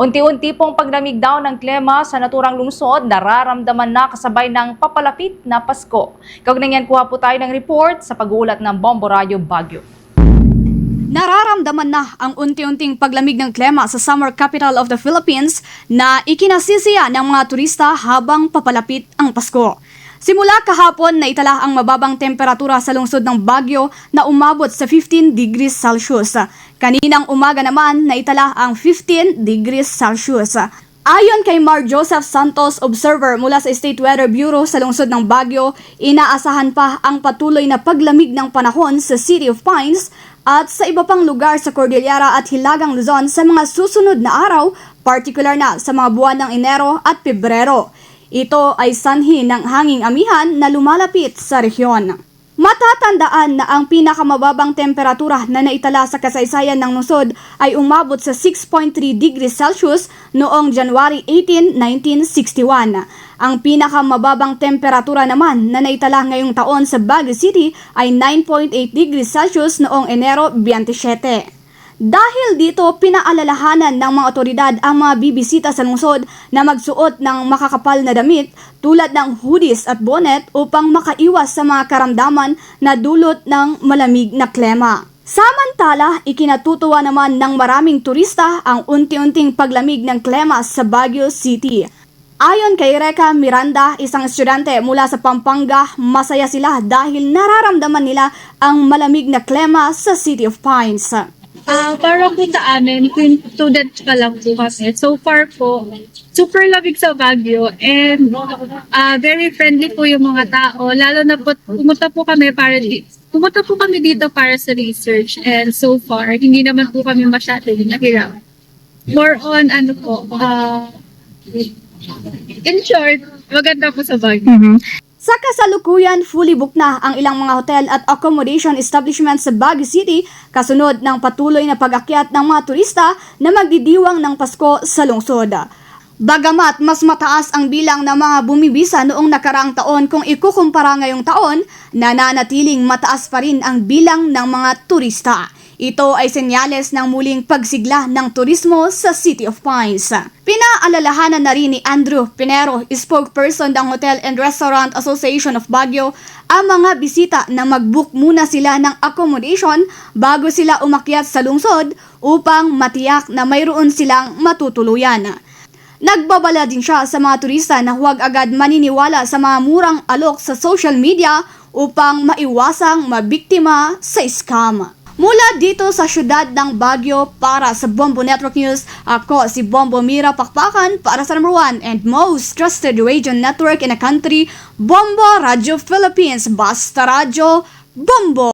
Unti-unti pong paglamig daw ng klima sa naturang lungsod, nararamdaman na kasabay ng papalapit na Pasko. Kaugnay yan, kuha po tayo ng report sa pag-uulat ng Bombo Radio Baguio. Nararamdaman na ang unti-unting paglamig ng klima sa summer capital of the Philippines na ikinasisiya ng mga turista habang papalapit ang Pasko. Simula kahapon na itala ang mababang temperatura sa lungsod ng Baguio na umabot sa 15 degrees Celsius. Kaninang umaga naman na itala ang 15 degrees Celsius. Ayon kay Mar Joseph Santos, observer mula sa State Weather Bureau sa lungsod ng Baguio, inaasahan pa ang patuloy na paglamig ng panahon sa City of Pines at sa iba pang lugar sa Cordillera at Hilagang Luzon sa mga susunod na araw, particular na sa mga buwan ng Enero at Pebrero. Ito ay sanhi ng hanging amihan na lumalapit sa rehiyon. Matatandaan na ang pinakamababang temperatura na naitala sa kasaysayan ng lungsod ay umabot sa 6.3 degrees Celsius noong January 18, 1961. Ang pinakamababang temperatura naman na naitala ngayong taon sa Baguio City ay 9.8 degrees Celsius noong Enero 27. Dahil dito, pinaalalahanan ng mga otoridad ang mga bibisita sa lungsod na magsuot ng makakapal na damit tulad ng hoodies at bonnet upang makaiwas sa mga karamdaman na dulot ng malamig na klema. Samantala, ikinatutuwa naman ng maraming turista ang unti-unting paglamig ng klema sa Baguio City. Ayon kay Reka Miranda, isang estudyante mula sa Pampanga, masaya sila dahil nararamdaman nila ang malamig na klema sa City of Pines. Ah, para po sa amin, twin student pa lang po kami. So far po, super lamig sa Baguio and ah, very friendly po yung mga tao. Lalo na po, pumunta po kami para di, pumunta po kami dito para sa research and so far, hindi naman po kami masyado nahirap. More on, ano po, ah, in short, maganda po sa Baguio. Sa kasalukuyan, fully booked na ang ilang mga hotel at accommodation establishments sa Baguio City kasunod ng patuloy na pag-akyat ng mga turista na magdidiwang ng Pasko sa lungsod. Bagamat mas mataas ang bilang ng mga bumibisa noong nakaraang taon kung ikukumpara ngayong taon, nananatiling mataas pa rin ang bilang ng mga turista. Ito ay senyales ng muling pagsigla ng turismo sa City of Pines. Pinaalalahanan na rin ni Andrew Pinero, spokesperson ng Hotel and Restaurant Association of Baguio, ang mga bisita na mag-book muna sila ng accommodation bago sila umakyat sa lungsod upang matiyak na mayroon silang matutuluyan. Nagbabala din siya sa mga turista na huwag agad maniniwala sa mga murang alok sa social media upang maiwasang mabiktima sa scam. Mula dito sa syudad ng Baguio para sa Bombo Network News, ako si Bombo Mira Pakpakan para sa number one and most trusted radio network in the country, Bombo Radio Philippines. Basta Radio, Bombo!